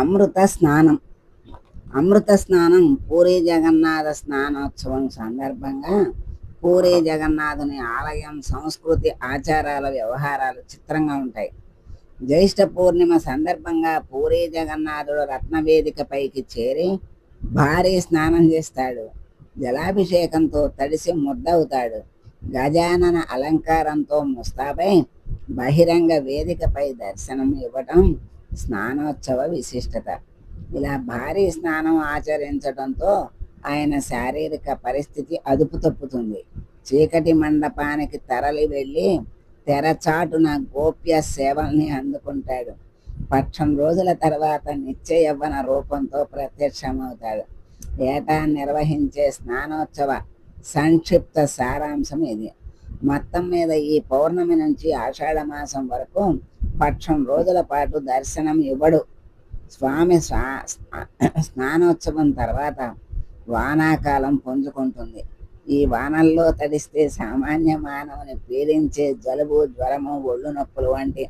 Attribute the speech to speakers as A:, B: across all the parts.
A: అమృత స్నానం. అమృత స్నానం పూరి జగన్నాథ స్నానోత్సవం సందర్భంగా పూరి జగన్నాథుని ఆలయం సంస్కృతి ఆచారాల వ్యవహారాలు చిత్రంగా ఉంటాయి. జ్యేష్ఠ పూర్ణిమ సందర్భంగా పూరి జగన్నాథుడు రత్నవేదికపైకి చేరి భారీ స్నానం చేస్తాడు. జలాభిషేకంతో తడిసి ముద్దవుతాడు. గజానన అలంకారంతో ముస్తాబై బహిరంగ వేదికపై దర్శనం ఇవ్వటం స్నానోత్సవ విశిష్టత. ఇలా భారీ స్నానం ఆచరించడంతో ఆయన శారీరక పరిస్థితి అదుపు తప్పుతుంది. చీకటి మండపానికి తరలి వెళ్ళి తెరచాటున గోప్య సేవల్ని అందుకుంటాడు. పక్షం రోజుల తర్వాత నిత్య యవ్వన రూపంతో ప్రత్యక్షమవుతాడు. ఏటా నిర్వహించే స్నానోత్సవ సంక్షిప్త సారాంశం ఇది. మొత్తం మీద ఈ పౌర్ణమి నుంచి ఆషాఢ మాసం వరకు పక్షం రోజుల పాటు దర్శనం ఇవ్వడు. స్వామి స్నా స్నానోత్సవం తర్వాత వానాకాలం పుంజుకుంటుంది. ఈ వానల్లో తడిస్తే సామాన్య మానవుని పీడించే జలుబు జ్వరము ఒళ్ళు నొప్పులు వంటి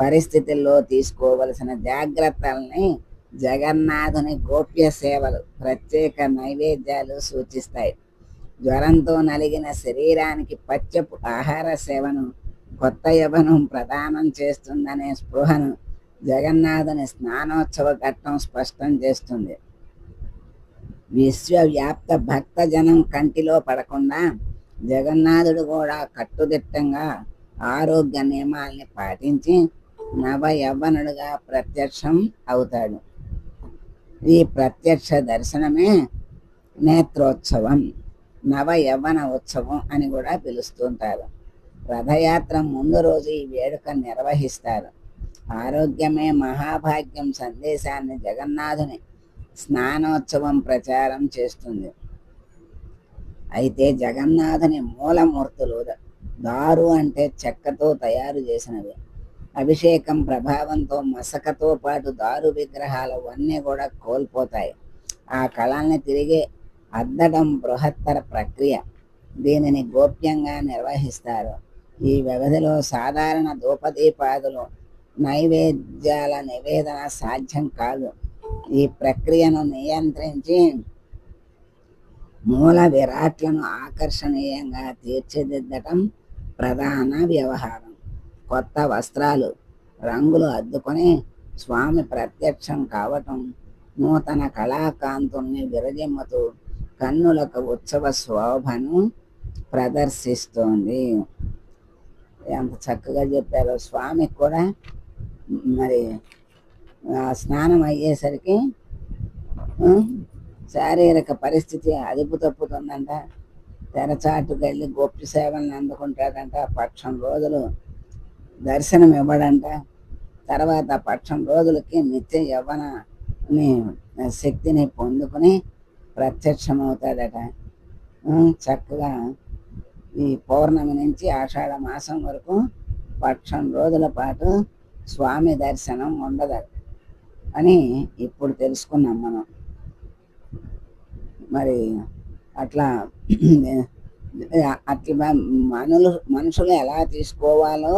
A: పరిస్థితుల్లో తీసుకోవలసిన జాగ్రత్తల్ని జగన్నాథుని గోప్య సేవలు ప్రత్యేక నైవేద్యాలు సూచిస్తాయి. జ్వరంతో నలిగిన శరీరానికి పచ్చపు ఆహార సేవను కొత్త యవనం ప్రదానం చేస్తుందనే స్పృహను జగన్నాథుని స్నానోత్సవ ఘట్టం స్పష్టం చేస్తుంది. విశ్వవ్యాప్త భక్తజనం కంటిలో పడకుండా జగన్నాథుడు కూడా కట్టుదిట్టంగా ఆరోగ్య నియమాల్ని పాటించి నవ యవ్వనుడుగా ప్రత్యక్షం అవుతాడు. ఈ ప్రత్యక్ష దర్శనమే నేత్రోత్సవం నవ యవ్వన ఉత్సవం అని కూడా పిలుస్తుంటారు. రథయాత్ర ముందు రోజు ఈ వేడుక నిర్వహిస్తారు. ఆరోగ్యమే మహాభాగ్యం సందేశాన్ని జగన్నాథుని స్నానోత్సవం ప్రచారం చేస్తుంది. అయితే జగన్నాథుని మూలమూర్తులు దారు అంటే చెక్కతో తయారు చేసినవి. అభిషేకం ప్రభావంతో మసకతో పాటు దారు విగ్రహాలు అన్నీ కూడా కోల్పోతాయి. ఆ కళల్ని తిరిగి అద్దడం బృహత్తర ప్రక్రియ. దీనిని గోప్యంగా నిర్వహిస్తారు. ఈ వ్యవధిలో సాధారణ ధూపదీపాదులు నైవేద్యాల నివేదన సాధ్యం కాదు. ఈ ప్రక్రియను నియంత్రించి మూల విరాట్లను ఆకర్షణీయంగా తీర్చిదిద్దటం ప్రధాన వ్యవహారం. కొత్త వస్త్రాలు రంగులు అద్దుకొని స్వామి ప్రత్యక్షం కావటం నూతన కళాకాంతుల్ని విరజిమ్ముతూ కన్నులకు ఉత్సవ శోభను ప్రదర్శిస్తోంది. ఎంత చక్కగా చెప్పారో స్వామికి కూడా. మరి ఆ స్నానం అయ్యేసరికి శారీరక పరిస్థితి అదుపు తప్పుతుందంట తెరచాటుకెళ్ళి గొప్ప సేవలను అందుకుంటాడంట. పక్షం రోజులు దర్శనం ఇవ్వడంట. తర్వాత పక్షం రోజులకి నిత్య యవ్వనని శక్తిని పొందుకుని ప్రత్యక్షమవుతాడట. చక్కగా ఈ పౌర్ణమి నుంచి ఆషాఢ మాసం వరకు పక్షం రోజుల పాటు స్వామి దర్శనం ఉండదు అని ఇప్పుడు తెలుసుకున్నాం మనం. మరి అట్లా అట్లా మనులు మనుషులు ఎలా తీసుకోవాలో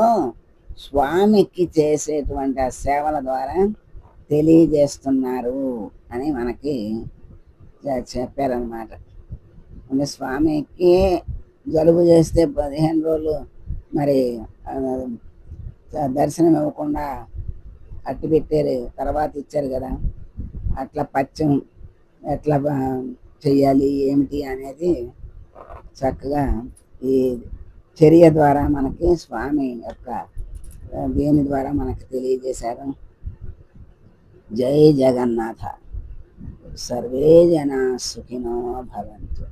A: స్వామికి చేసేటువంటి ఆ సేవల ద్వారా తెలియజేస్తున్నారు అని మనకి చెప్పారనమాట అంటే స్వామికి జలుబు చేస్తే పదిహేను రోజులు మరి దర్శనం ఇవ్వకుండా అట్టి పెట్టారు తర్వాత ఇచ్చారు కదా. అట్లా పచ్చం ఎట్లా చేయాలి చెయ్యాలి ఏమిటి అనేది చక్కగా ఈ చర్య ద్వారా మనకి స్వామి యొక్క దీని ద్వారా మనకి తెలియజేశారు. జై జగన్నాథ. సర్వే జనా సుఖినో భవంతు.